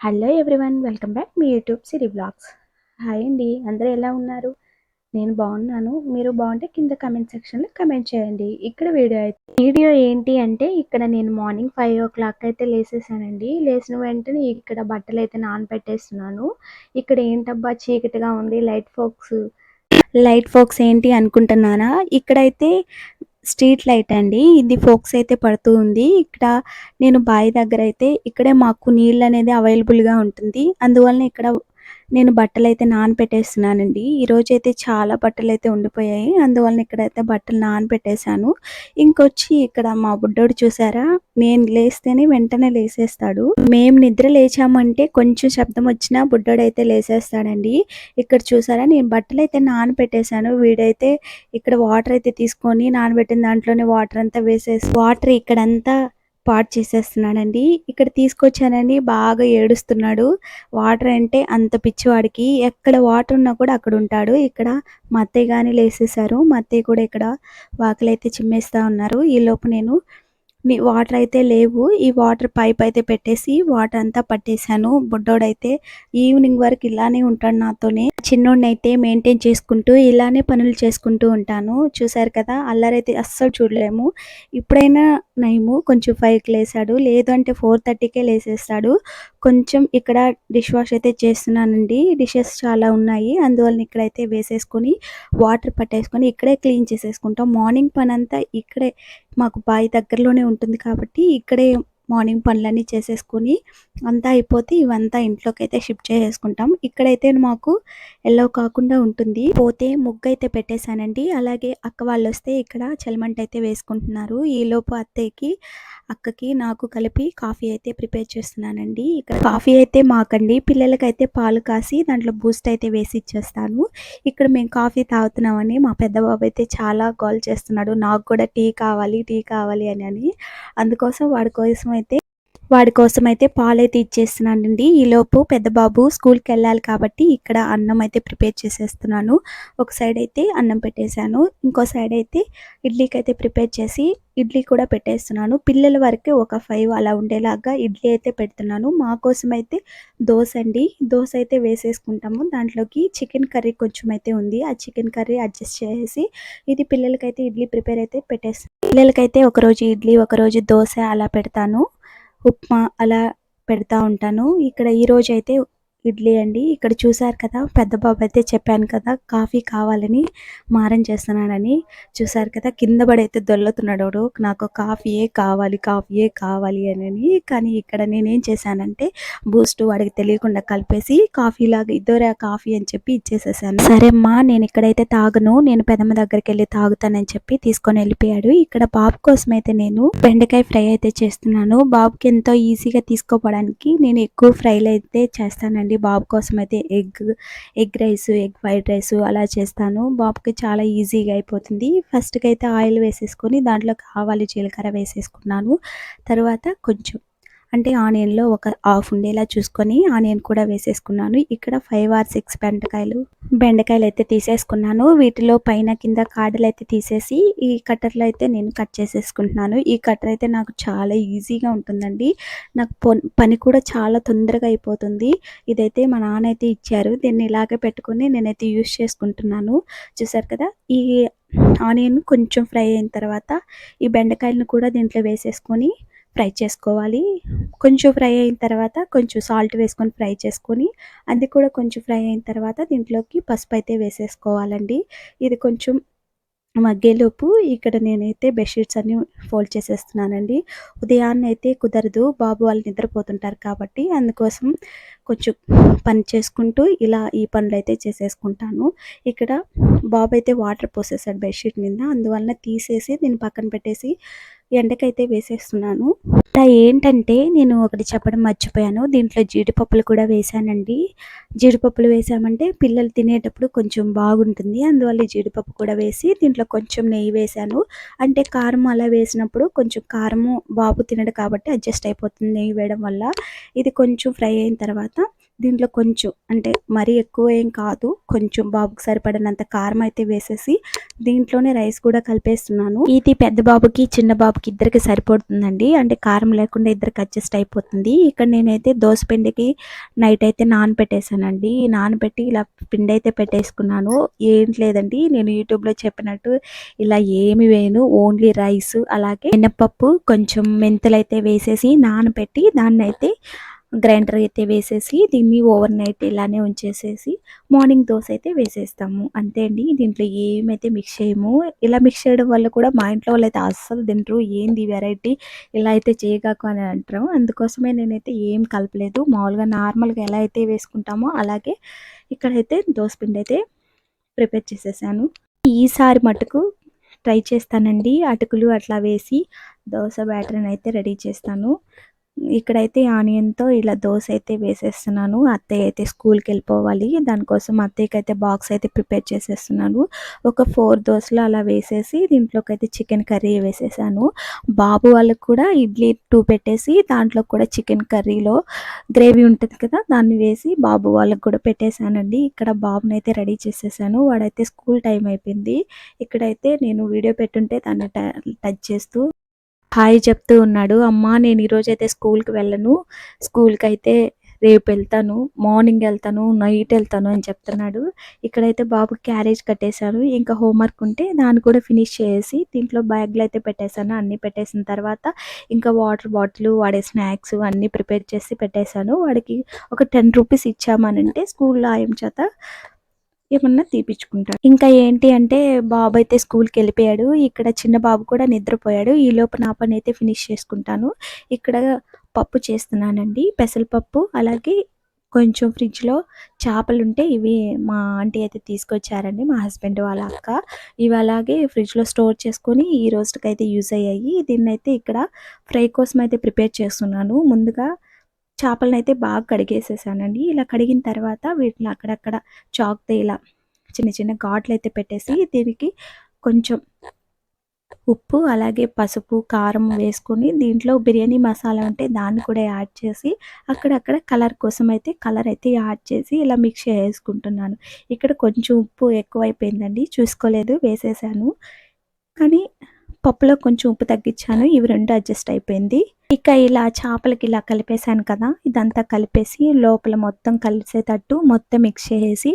Hello everyone welcome back మీ YouTube Siri vlogs hi అండి అందరూ ఎలా ఉన్నారు? నేను బాగున్నాను. మీరు బాగుంటే కింద కమెంట్ సెక్షన్లో కమెంట్ చేయండి. ఇక్కడ వీడియో అయితే వీడియో ఏంటి అంటే ఇక్కడ నేను మార్నింగ్ ఫైవ్ ఓ క్లాక్ అయితే లేసేసానండి. లేచిన వెంటనే ఇక్కడ బట్టలు అయితే నానబెట్టేస్తున్నాను ఇక్కడ ఏంటబ్బా చీకటిగా ఉంది లైట్ ఫోక్స్ లైట్ ఫోక్స్ ఏంటి అనుకుంటున్నానా? ఇక్కడైతే స్ట్రీట్ లైట్ అండి. ఇది ఫోక్స్ అయితే పడుతూ ఉంది. ఇక్కడ నేను బావి దగ్గర అయితే ఇక్కడే మాకు నీళ్ళు అనేది అవైలబుల్గా ఉంటుంది. అందువలన ఇక్కడ నేను బట్టలు అయితే నానపెట్టేస్తున్నానండి. ఈరోజు అయితే చాలా బట్టలు అయితే ఉండిపోయాయి. అందువలన ఇక్కడైతే బట్టలు నానపెట్టేశాను. ఇంకొచ్చి ఇక్కడ మా బుడ్డోడు చూసారా? నేను లేస్తేనే వెంటనే లేసేస్తాడు. మేము నిద్ర లేచామంటే కొంచెం శబ్దం వచ్చినా బుడ్డోడు అయితే లేసేస్తాడండి. ఇక్కడ చూసారా? నేను బట్టలు అయితే నానపెట్టేశాను. వీడైతే ఇక్కడ వాటర్ అయితే తీసుకొని నానబెట్టిన దాంట్లోనే వాటర్ అంతా వేసేసి వాటర్ ఇక్కడంతా పాడు చేసేస్తున్నాడండి. ఇక్కడ తీసుకొచ్చానండి. బాగా ఏడుస్తున్నాడు. వాటర్ అంటే అంత పిచ్చివాడికి ఎక్కడ వాటర్ ఉన్నా కూడా అక్కడ ఉంటాడు. ఇక్కడ మా అత్తయ్య కానీ లేసేసారు మా అత్తయ్య కూడా ఇక్కడ వాకిలు అయితే చిమ్మేస్తా ఉన్నారు. ఈ నేను నేను వాటర్ అయితే లేవు. ఈ వాటర్ పైప్ అయితే పెట్టేసి వాటర్ అంతా పట్టేశాను. బుడ్డోడైతే ఈవినింగ్ వరకు ఇలానే ఉంటాడు నాతోనే. చిన్నోడిని అయితే మెయింటైన్ చేసుకుంటూ ఇలానే పనులు చేసుకుంటూ ఉంటాను. చూసారు కదా అల్లరైతే అస్సలు చూడలేము. ఇప్పుడైనా నయము కొంచెం ఫైవ్కి లేసాడు. లేదు అంటే ఫోర్ థర్టీకే లేసేస్తాడు. కొంచెం ఇక్కడ డిష్ వాష్ అయితే చేస్తున్నానండి. డిషెస్ చాలా ఉన్నాయి. అందువల్ల ఇక్కడైతే వేసేసుకొని వాటర్ పట్టేసుకొని ఇక్కడే క్లీన్ చేసేసుకుంటాం. మార్నింగ్ పని అంతా ఇక్కడే మాకు బావి దగ్గరలోనే ఉంటుంది కాబట్టి ఇక్కడే మార్నింగ్ పనులన్నీ చేసేసుకొని అంతా అయిపోతే ఇవంతా ఇంట్లోకి అయితే షిఫ్ట్ చేసేసుకుంటాం. ఇక్కడైతే మాకు ఎల్లో కాకుండా ఉంటుంది. పోతే ముగ్గు అయితే పెట్టేశానండి. అలాగే అక్క వాళ్ళు వస్తే ఇక్కడ చలిమంట అయితే వేసుకుంటున్నారు ఈలోపు అత్తయ్యకి అక్కకి నాకు కలిపి కాఫీ అయితే ప్రిపేర్ చేస్తున్నానండి. ఇక్కడ కాఫీ అయితే మాకండి. పిల్లలకైతే పాలు కాసి దాంట్లో బూస్ట్ అయితే వేసి ఇచ్చేస్తాను. ఇక్కడ మేము కాఫీ తాగుతున్నామని మా పెద్ద బాబు అయితే చాలా కాల్ చేస్తున్నాడు. నాకు కూడా టీ కావాలి టీ కావాలి అని అని. అందుకోసం వాడి కోసం వాడి కోసం అయితే పాలైతే ఇచ్చేస్తున్నానండి. ఈలోపు పెద్ద బాబు స్కూల్కి వెళ్ళాలి కాబట్టి ఇక్కడ అన్నం అయితే ప్రిపేర్ చేసేస్తున్నాను. ఒక సైడ్ అయితే అన్నం పెట్టేశాను. ఇంకో సైడ్ అయితే ఇడ్లీకి అయితే ప్రిపేర్ చేసి ఇడ్లీ కూడా పెట్టేస్తున్నాను. పిల్లల వరకు ఒక ఫైవ్ అలా ఉండేలాగా ఇడ్లీ అయితే పెడుతున్నాను. మా కోసం అయితే దోశ అండి. దోశ అయితే వేసేసుకుంటాము. దాంట్లోకి చికెన్ కర్రీ కొంచెం అయితే ఉంది. ఆ చికెన్ కర్రీ అడ్జస్ట్ చేసి ఇది పిల్లలకైతే ఇడ్లీ ప్రిపేర్ అయితే పెట్టేస్తాను పిల్లలకైతే ఒకరోజు ఇడ్లీ ఒకరోజు దోశ అలా పెడతాను. ఉప్మా అలా పెడతా ఉంటాను. ఇక్కడ ఈరోజైతే ఇడ్లీ అండి. ఇక్కడ చూసారు కదా పెద్ద బాబు అయితే చెప్పాను కదా కాఫీ కావాలని మారం చేస్తున్నాడని చూసారు కదా కింద పడైతే దొల్లతున్నాడు నాకు కాఫీయే కావాలి కాఫీయే కావాలి అని. కానీ ఇక్కడ నేనేం చేశానంటే బూస్ట్ వాడికి తెలియకుండా కలిపేసి కాఫీ లాగా ఇద్దరే కాఫీ అని చెప్పి ఇచ్చేసేసాను. సరే అమ్మా నేను ఇక్కడైతే తాగను నేను పెదమ్మ దగ్గరికి వెళ్ళి తాగుతానని చెప్పి తీసుకొని వెళ్ళిపోయాడు. ఇక్కడ బాబు కోసం అయితే నేను బెండకాయ ఫ్రై అయితే చేస్తున్నాను. బాబుకి ఎంతో ఈజీగా తీసుకోవడానికి నేను ఎక్కువ ఫ్రైలు అయితే చేస్తానండి. అండి బాబు కోసం అయితే egg egg rice egg fried rice అలా చేస్తాను. బాబుకి చాలా ఈజీగా అయిపోతుంది. ఫస్ట్కి అయితే ఆయిల్ వేసేసుకొని దాంట్లో కావాలి జీలకర్ర వేసేసుకున్నాను. తర్వాత కొంచెం అంటే ఆనియన్లో ఒక హాఫ్ ఉండేలా చూసుకొని ఆనియన్ కూడా వేసేసుకున్నాను. ఇక్కడ ఫైవ్ ఆర్ సిక్స్ బెండకాయలు బెండకాయలు అయితే తీసేసుకున్నాను. వీటిలో పైన కింద కాడలు అయితే తీసేసి ఈ కట్టర్లో అయితే నేను కట్ చేసేసుకుంటున్నాను. ఈ కట్టర్ అయితే నాకు చాలా ఈజీగా ఉంటుందండి. నాకు పని కూడా చాలా తొందరగా అయిపోతుంది. ఇదైతే మా నాన్న అయితే ఇచ్చారు. దీన్ని ఇలాగే పెట్టుకొని నేనైతే యూస్ చేసుకుంటున్నాను. చూసారు కదా? ఈ ఆనియన్ కొంచెం ఫ్రై అయిన తర్వాత ఈ బెండకాయలను కూడా దీంట్లో వేసేసుకొని ఫ్రై చేసుకోవాలి. కొంచెం ఫ్రై అయిన తర్వాత కొంచెం సాల్ట్ వేసుకొని ఫ్రై చేసుకొని అది కూడా కొంచెం ఫ్రై అయిన తర్వాత దీంట్లోకి పసుపు అయితే వేసేసుకోవాలండి. ఇది కొంచెం మగ్గేలోపు ఇక్కడ నేనైతే బెడ్షీట్స్ అన్ని ఫోల్డ్ చేసేస్తున్నానండి. ఉదయాన్నే అయితే కుదరదు. బాబు వాళ్ళు నిద్రపోతుంటారు కాబట్టి అందుకోసం కొంచెం పని చేసుకుంటూ ఇలా ఈ పనులు అయితే చేసేసుకుంటాను. ఇక్కడ బాబు అయితే వాటర్ పోసేసాడు బెడ్షీట్ మీద. అందువలన తీసేసి దీన్ని పక్కన పెట్టేసి ఎండకైతే వేసేస్తున్నాను. ఏంటంటే నేను ఒకటి చెప్పడం మర్చిపోయాను. దీంట్లో జీడిపప్పులు కూడా వేసానండి జీడిపప్పులు వేసామంటే పిల్లలు తినేటప్పుడు కొంచెం బాగుంటుంది. అందువల్ల జీడిపప్పు కూడా వేసి దీంట్లో కొంచెం నెయ్యి వేసాను అంటే కారం అలా వేసినప్పుడు కొంచెం కారము బాబు తినడు కాబట్టి అడ్జస్ట్ అయిపోతుంది నెయ్యి వేయడం వల్ల. ఇది కొంచెం ఫ్రై అయిన తర్వాత దీంట్లో కొంచెం అంటే మరీ ఎక్కువ ఏం కాదు. కొంచెం బాబుకి సరిపడినంత కారం అయితే వేసేసి దీంట్లోనే రైస్ కూడా కలిపేస్తున్నాను. ఇది పెద్ద బాబుకి చిన్న బాబుకి ఇద్దరికి సరిపోతుందండి. అంటే కారం లేకుండా ఇద్దరికి అడ్జస్ట్ అయిపోతుంది. ఇక్కడ నేనైతే దోశ పిండికి నైట్ అయితే నానబెట్టేసానండి నానబెట్టి ఇలా పిండి అయితే పెట్టేసుకున్నాను. ఏం లేదండి. నేను యూట్యూబ్లో చెప్పినట్టు ఇలా ఏమి వేయను. ఓన్లీ రైస్ అలాగే మినప్పప్పు కొంచెం మెంతులు అయితే వేసేసి నానబెట్టి దాన్ని అయితే గ్రైండర్ అయితే వేసేసి దీన్ని ఓవర్ నైట్ ఇలానే ఉంచేసేసి మార్నింగ్ దోశ అయితే వేసేస్తాము. అంతే అండి. దీంట్లో ఏమైతే మిక్స్ చేయము ఇలా మిక్స్ చేయడం వల్ల కూడా మా ఇంట్లో వాళ్ళు అయితే అస్సలు తింటారు. ఏంది వెరైటీ ఇలా అయితే చేయగాకు అని అంటారు. అందుకోసమే నేనైతే ఏం కలపలేదు. మామూలుగా నార్మల్గా ఎలా అయితే వేసుకుంటామో అలాగే ఇక్కడైతే దోశ పిండి అయితే ప్రిపేర్ చేసేసాను. ఈసారి మటుకు ట్రై చేస్తానండి. అటుకులు అట్లా వేసి దోశ బ్యాటర్ని అయితే రెడీ చేస్తాను. ఇక్కడైతే ఆనియన్తో ఇలా దోశ అయితే వేసేస్తున్నాను. అత్తయ్య అయితే స్కూల్కి వెళ్ళిపోవాలి. దానికోసం అత్తయ్యకి అయితే బాక్స్ అయితే ప్రిపేర్ చేసేస్తున్నాను. ఒక ఫోర్ దోశలు అలా వేసేసి దీంట్లోకి అయితే చికెన్ కర్రీ వేసేసాను. బాబు వాళ్ళకి కూడా ఇడ్లీ టూ పెట్టేసి దాంట్లో కూడా చికెన్ కర్రీలో గ్రేవీ ఉంటుంది కదా దాన్ని వేసి బాబు వాళ్ళకి కూడా పెట్టేశానండి. ఇక్కడ బాబుని అయితే రెడీ చేసేసాను. వాడైతే స్కూల్ టైం అయిపోయింది. ఇక్కడైతే నేను వీడియో పెట్టుంటే దాన్ని టచ్ చేస్తూ హాయ్ చెప్తూ ఉన్నాడు అమ్మా నేను ఈరోజు అయితే స్కూల్కి వెళ్ళను. స్కూల్కి అయితే రేపు వెళ్తాను. మార్నింగ్ వెళ్తాను నైట్ వెళ్తాను అని చెప్తున్నాడు. ఇక్కడైతే బాబు క్యారేజ్ కట్టేశాను ఇంకా హోంవర్క్ ఉంటే దాన్ని కూడా ఫినిష్ చేసి దీంట్లో బ్యాగ్లు అయితే పెట్టేశాను. అన్నీ పెట్టేసిన తర్వాత ఇంకా వాటర్ బాటిల్ వాడే స్నాక్స్ అన్నీ ప్రిపేర్ చేసి పెట్టేశాను. వాడికి ఒక టెన్ రూపీస్ ఇచ్చామనంటే స్కూల్లో ఆయన చేత ఏమన్నా తీపిచ్చుకుంటాడు ఇంకా ఏంటి అంటే బాబు అయితే స్కూల్కి వెళ్ళిపోయాడు. ఇక్కడ చిన్న బాబు కూడా నిద్రపోయాడు. ఈ లోపు నా పని అయితే ఫినిష్ చేసుకుంటాను. ఇక్కడ పప్పు చేస్తున్నానండి. పెసరపప్పు అలాగే కొంచెం ఫ్రిడ్జ్లో చేపలు ఉంటే ఇవి మా ఆంటీ అయితే తీసుకొచ్చారండి. మా హస్బెండ్ వాళ్ళ అక్క. ఇవి అలాగే ఫ్రిడ్జ్లో స్టోర్ చేసుకొని ఈ రోజుకి అయితే యూజ్ అయ్యాయి. దీన్ని అయితే ఇక్కడ ఫ్రై కోసం అయితే ప్రిపేర్ చేస్తున్నాను. ముందుగా చేపలను అయితే బాగా కడిగేసేసానండి. ఇలా కడిగిన తర్వాత వీటిని అక్కడక్కడ చాక్తో ఇలా చిన్న చిన్న ఘాట్లు అయితే పెట్టేసి దీనికి కొంచెం ఉప్పు అలాగే పసుపు కారం వేసుకొని దీంట్లో బిర్యానీ మసాలా ఉంటే దాన్ని కూడా యాడ్ చేసి అక్కడక్కడ కలర్ కోసం అయితే కలర్ అయితే యాడ్ చేసి ఇలా మిక్స్ చేసుకుంటున్నాను. ఇక్కడ కొంచెం ఉప్పు ఎక్కువైపోయిందండి. చూసుకోలేదు వేసేసాను. కానీ పప్పులో కొంచెం ఉప్పు తగ్గించాను. ఇవి రెండు అడ్జస్ట్ అయిపోయింది. ఇక ఇలా చేపలకి ఇలా కలిపేశాను కదా ఇదంతా కలిపేసి లోపల మొత్తం కలిసేటట్టు మొత్తం మిక్స్ చేసి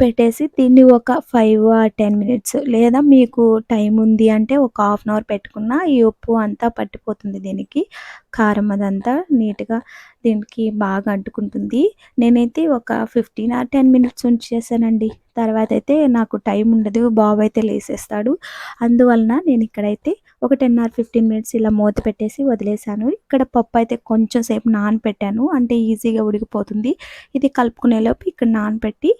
పెట్టేసి దీన్ని ఒక ఫైవ్ టెన్ మినిట్స్ లేదా మీకు టైం ఉంది అంటే ఒక హాఫ్ అన్ అవర్ పెట్టుకున్న ఈ ఉప్పు అంతా పట్టిపోతుంది దీనికి. కారం అదంతా నీట్గా దీనికి బాగా అంటుకుంటుంది. నేనైతే ఒక ఫిఫ్టీన్ ఆర్ టెన్ మినిట్స్ ఉంచేసానండి తర్వాత అయితే నాకు టైం ఉండదు బాబు అయితే లేసేస్తాడు. అందువలన నేను ఇక్కడైతే ఒక టెన్ ఆర్ ఫిఫ్టీన్ మినిట్స్ ఇలా మూత పెట్టేసి వదిలేసాను ఇక్కడ పప్పు అయితే కొంచెం సేపు నానపెట్టాను. అంటే ఈజీగా ఉడికిపోతుంది. ఇది కలుపుకునేలోపు ఇక్కడ నానపెట్టి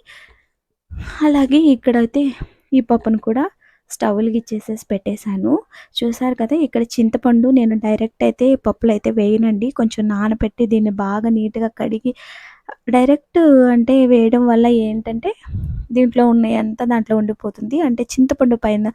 అలాగే ఇక్కడైతే ఈ పప్పును కూడా స్టవ్లకి ఇచ్చేసేసి పెట్టేశాను. చూసారు కదా ఇక్కడ చింతపండు నేను డైరెక్ట్ అయితే పప్పులు అయితే వేయనండి. కొంచెం నానబెట్టి దీన్ని బాగా నీట్గా కడిగి డైరెక్ట్ అంటే వేయడం వల్ల ఏంటంటే దీంట్లో ఉన్నాయంతా దాంట్లో ఉండిపోతుంది. అంటే చింతపండు పైన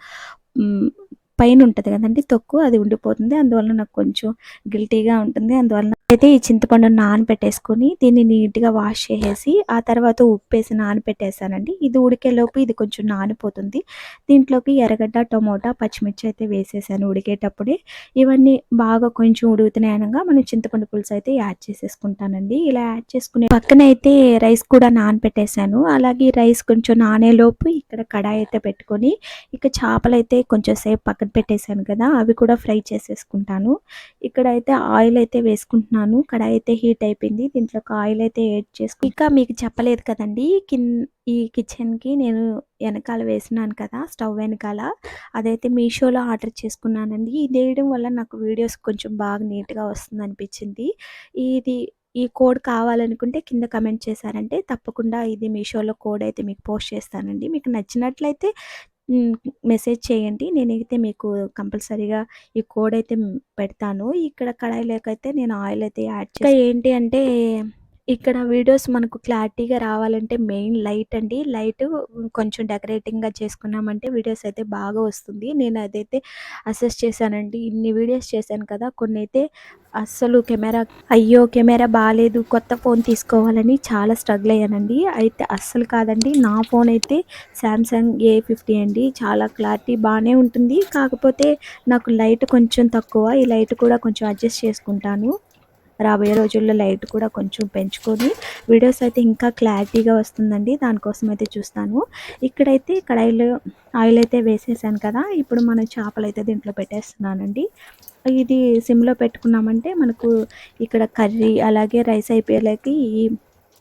పైన ఉంటుంది కదండి తొక్కు అది ఉండిపోతుంది. అందువల్ల నాకు కొంచెం గిల్టీగా ఉంటుంది. అందువల్ల అయితే ఈ చింతపండు నానబెట్టేసుకొని దీన్ని నీట్గా వాష్ చేసేసి ఆ తర్వాత ఉప్పు వేసి నానబెట్టేసానండి ఇది ఉడికేలోపు ఇది కొంచెం నానిపోతుంది. దీంట్లోకి ఎర్రగడ్డ టమోటా పచ్చిమిర్చి అయితే వేసేసాను ఉడికేటప్పుడే. ఇవన్నీ బాగా కొంచెం ఉడుగుతున్నాయి అనగా మనం చింతపండు పులుసు అయితే యాడ్ చేసేసుకుంటానండి. ఇలా యాడ్ చేసుకునే పక్కన అయితే రైస్ కూడా నానబెట్టేసాను అలాగే రైస్ కొంచెం నానేలోపు ఇక్కడ కడాయి అయితే పెట్టుకొని ఇక చేపలు అయితే కొంచెం సేపు పక్కన పెట్టేశాను కదా అవి కూడా ఫ్రై చేసేసుకుంటాను. ఇక్కడ అయితే ఆయిల్ అయితే వేసుకుంటున్నాను. పెట్టుకుంటున్నాను కడాయి అయితే హీట్ అయిపోయింది. దీంట్లో ఆయిల్ అయితే యాడ్ చేసుకుని ఇంకా మీకు చెప్పలేదు కదండి. కిన్ ఈ కిచెన్కి నేను వెనకాల వేసినాను కదా స్టవ్ వెనకాల. అదైతే మీషోలో ఆర్డర్ చేసుకున్నానండి. ఇది వేయడం వల్ల నాకు వీడియోస్ కొంచెం బాగా నీట్గా వస్తుంది అనిపించింది ఇది ఈ కోడ్ కావాలనుకుంటే కింద కమెంట్ చేశారంటే తప్పకుండా ఇది మీషోలో కోడ్ అయితే మీకు పోస్ట్ చేస్తానండి. మీకు నచ్చినట్లయితే మెసేజ్ చేయండి. నేనైతే మీకు కంపల్సరీగా ఈ కోడ్ అయితే పెడతాను. ఇక్కడ కడాయిలోకి అయితే నేను ఆయిల్ అయితే యాడ్ చేసి ఏంటి అంటే ఇక్కడ వీడియోస్ మనకు క్లారిటీగా రావాలంటే మెయిన్ లైట్ అండి. లైట్ కొంచెం డెకరేటింగ్‌గా చేసుకున్నామంటే వీడియోస్ అయితే బాగా వస్తుంది. నేను అదైతే అసెస్ చేశానండి. ఇన్ని వీడియోస్ చేశాను కదా! కొన్ని అయితే అస్సలు కెమెరా అయ్యో! కెమెరా బాగాలేదు కొత్త ఫోన్ తీసుకోవాలని చాలా స్ట్రగుల్ అయ్యానండి. అయితే అస్సలు కాదండి. నా ఫోన్ అయితే సామ్సంగ్ ఏ ఫిఫ్టీ అండి. చాలా క్లారిటీ బాగానే ఉంటుంది. కాకపోతే నాకు లైట్ కొంచెం తక్కువ. ఈ లైట్ కూడా కొంచెం అడ్జస్ట్ చేసుకుంటాను. రాబోయే రోజుల్లో లైట్ కూడా కొంచెం పెంచుకొని వీడియోస్ అయితే ఇంకా క్లారిటీగా వస్తుందండి. దానికోసం అయితే చూస్తాను. ఇక్కడైతే కడాయిలో ఆయిల్ అయితే వేసేసాను కదా ఇప్పుడు మనం చేపలు అయితే దీంట్లో పెట్టేస్తున్నానండి. ఇది సిమ్లో పెట్టుకున్నామంటే మనకు ఇక్కడ కర్రీ అలాగే రైస్ అయిపోయేలాకి ఈ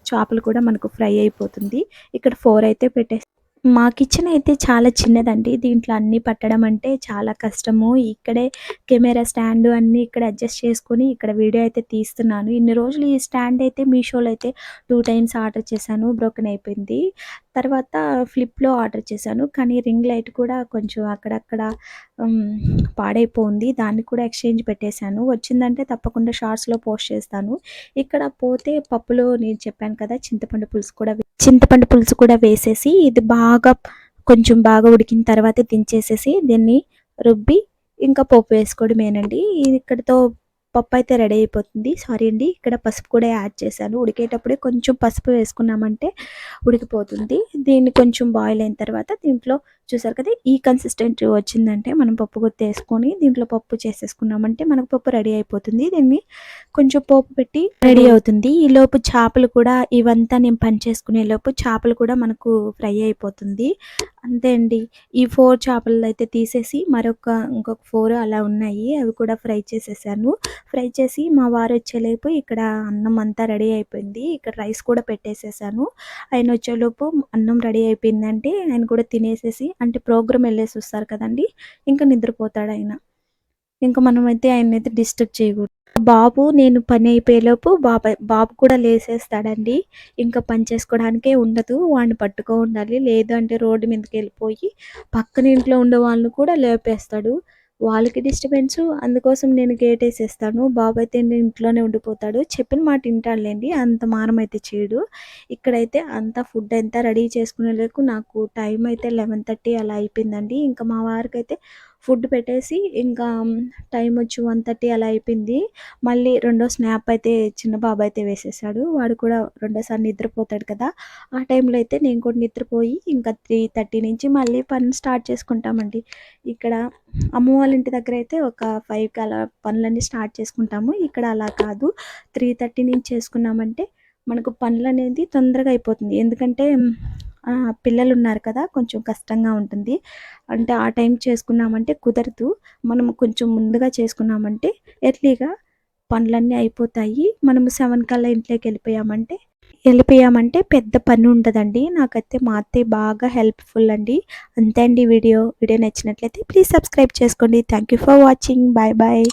చేపలు కూడా మనకు ఫ్రై అయిపోతుంది. ఇక్కడ ఫోర్ అయితే పెట్టేసి మా కిచెన్ అయితే చాలా చిన్నదండి. దీంట్లో అన్నీ పట్టడం అంటే చాలా కష్టము. ఇక్కడే కెమెరా స్టాండ్ అన్నీ ఇక్కడ అడ్జస్ట్ చేసుకొని ఇక్కడ వీడియో అయితే తీస్తున్నాను. ఇన్ని రోజులు ఈ స్టాండ్ అయితే మీషోలో అయితే టూ టైమ్స్ ఆర్డర్ చేశాను. బ్రోకెన్ అయిపోయింది. తర్వాత ఫ్లిప్లో ఆర్డర్ చేశాను. కానీ రింగ్ లైట్ కూడా కొంచెం అక్కడక్కడ పాడైపోయింది. దాన్ని కూడా ఎక్స్చేంజ్ పెట్టేశాను. వచ్చిందంటే తప్పకుండా షార్ట్స్లో పోస్ట్ చేస్తాను. ఇక్కడ పోతే పప్పులో నేను చెప్పాను కదా చింతపండు పులుసు కూడా చింతపండు పులుసు కూడా వేసేసి ఇది బాగా కొంచెం బాగా ఉడికిన తర్వాత దించేసేసి దీన్ని రుబ్బి ఇంకా పోపు వేసుకోవడమేనండి ఇక్కడితో పప్పు అయితే రెడీ అయిపోతుంది. సారీ అండి ఇక్కడ పసుపు కూడా యాడ్ చేశాను. ఉడికేటప్పుడే కొంచెం పసుపు వేసుకున్నామంటే ఉడికిపోతుంది. దీన్ని కొంచెం బాయిల్ అయిన తర్వాత దీంట్లో చూసారు కదా ఈ కన్సిస్టెంట్ వచ్చిందంటే మనం పప్పు గుత్తి వేసుకొని దీంట్లో పప్పు చేసేసుకున్నామంటే మనకు పప్పు రెడీ అయిపోతుంది. దీన్ని కొంచెం పోపు పెట్టి రెడీ అవుతుంది. ఈ లోపు చేపలు కూడా ఇవంతా నేను పని చేసుకునే లోపు చేపలు కూడా మనకు ఫ్రై అయిపోతుంది. అంతే అండి. ఈ ఫోర్ చేపలు అయితే తీసేసి మరొక ఇంకొక ఫోర్ అలా ఉన్నాయి. అవి కూడా ఫ్రై చేసేసాను. ఫ్రై చేసి మా వారు వచ్చేలోపు ఇక్కడ అన్నం అంతా రెడీ అయిపోయింది. ఇక్కడ రైస్ కూడా పెట్టేసేసాను. ఆయన వచ్చేలోపు అన్నం రెడీ అయిపోయిందంటే ఆయన కూడా తినేసేసి అంటే ప్రోగ్రామ్ వెళ్ళేసి వస్తారు కదండి. ఇంకా నిద్రపోతాడు ఆయన. ఇంకా మనమైతే ఆయన అయితే డిస్టర్బ్ చేయకూడదు. బాబు నేను పని అయిపోయేలోపు బాబాయ్ బాబు కూడా లేసేస్తాడండి. ఇంకా పని చేసుకోవడానికే ఉండదు. వాడిని పట్టుకో ఉండాలి. లేదు అంటే రోడ్డు మీదకి వెళ్ళిపోయి పక్కన ఇంట్లో ఉండే వాళ్ళని కూడా లేపేస్తాడు. వాళ్ళకి డిస్టర్బెన్స్ అందుకోసం నేను గేట్ వేసేస్తాను. బాబు అయితే ఇంట్లోనే ఉండిపోతాడు. చెప్పిన మాట వింటాడులేండి. అంత మారం అయితే చేయడు. ఇక్కడైతే అంత ఫుడ్ అంతా రెడీ చేసుకునేందుకు నాకు టైం అయితే లెవెన్ థర్టీ అలా అయిపోయిందండి. ఇంకా మా వారికి అయితే ఫుడ్ పెట్టేసి ఇంకా టైం వచ్చి వన్ థర్టీ అలా అయిపోయింది. మళ్ళీ రెండో స్నాప్ అయితే చిన్న బాబు అయితే వేసేసాడు. వాడు కూడా రెండోసారి నిద్రపోతాడు కదా. ఆ టైంలో అయితే నేను కూడా నిద్రపోయి ఇంకా త్రీ థర్టీ నుంచి మళ్ళీ పని స్టార్ట్ చేసుకుంటామండి. ఇక్కడ అమ్మ వాళ్ళ ఇంటి దగ్గర అయితే ఒక ఫైవ్కి అలా పనులన్నీ స్టార్ట్ చేసుకుంటాము. ఇక్కడ అలా కాదు. త్రీ థర్టీ నుంచి చేసుకున్నామంటే మనకు పనులు అనేది తొందరగా అయిపోతుంది. ఎందుకంటే పిల్లలు ఉన్నారు కదా కొంచెం కష్టంగా ఉంటుంది. అంటే ఆ టైం చేసుకున్నామంటే కుదరదు. మనం కొంచెం ముందుగా చేసుకున్నామంటే ఎర్లీగా పనులన్నీ అయిపోతాయి. మనము సెవెన్ కల్లా ఇంట్లోకి వెళ్ళిపోయామంటే వెళ్ళిపోయామంటే పెద్ద పని ఉండదండి. నాకైతే మా అత్తయ్య బాగా హెల్ప్ఫుల్ అండి. అంతే అండి వీడియో. వీడియో నచ్చినట్లయితే ప్లీజ్ సబ్స్క్రైబ్ చేసుకోండి. Thank you for watching. Bye bye.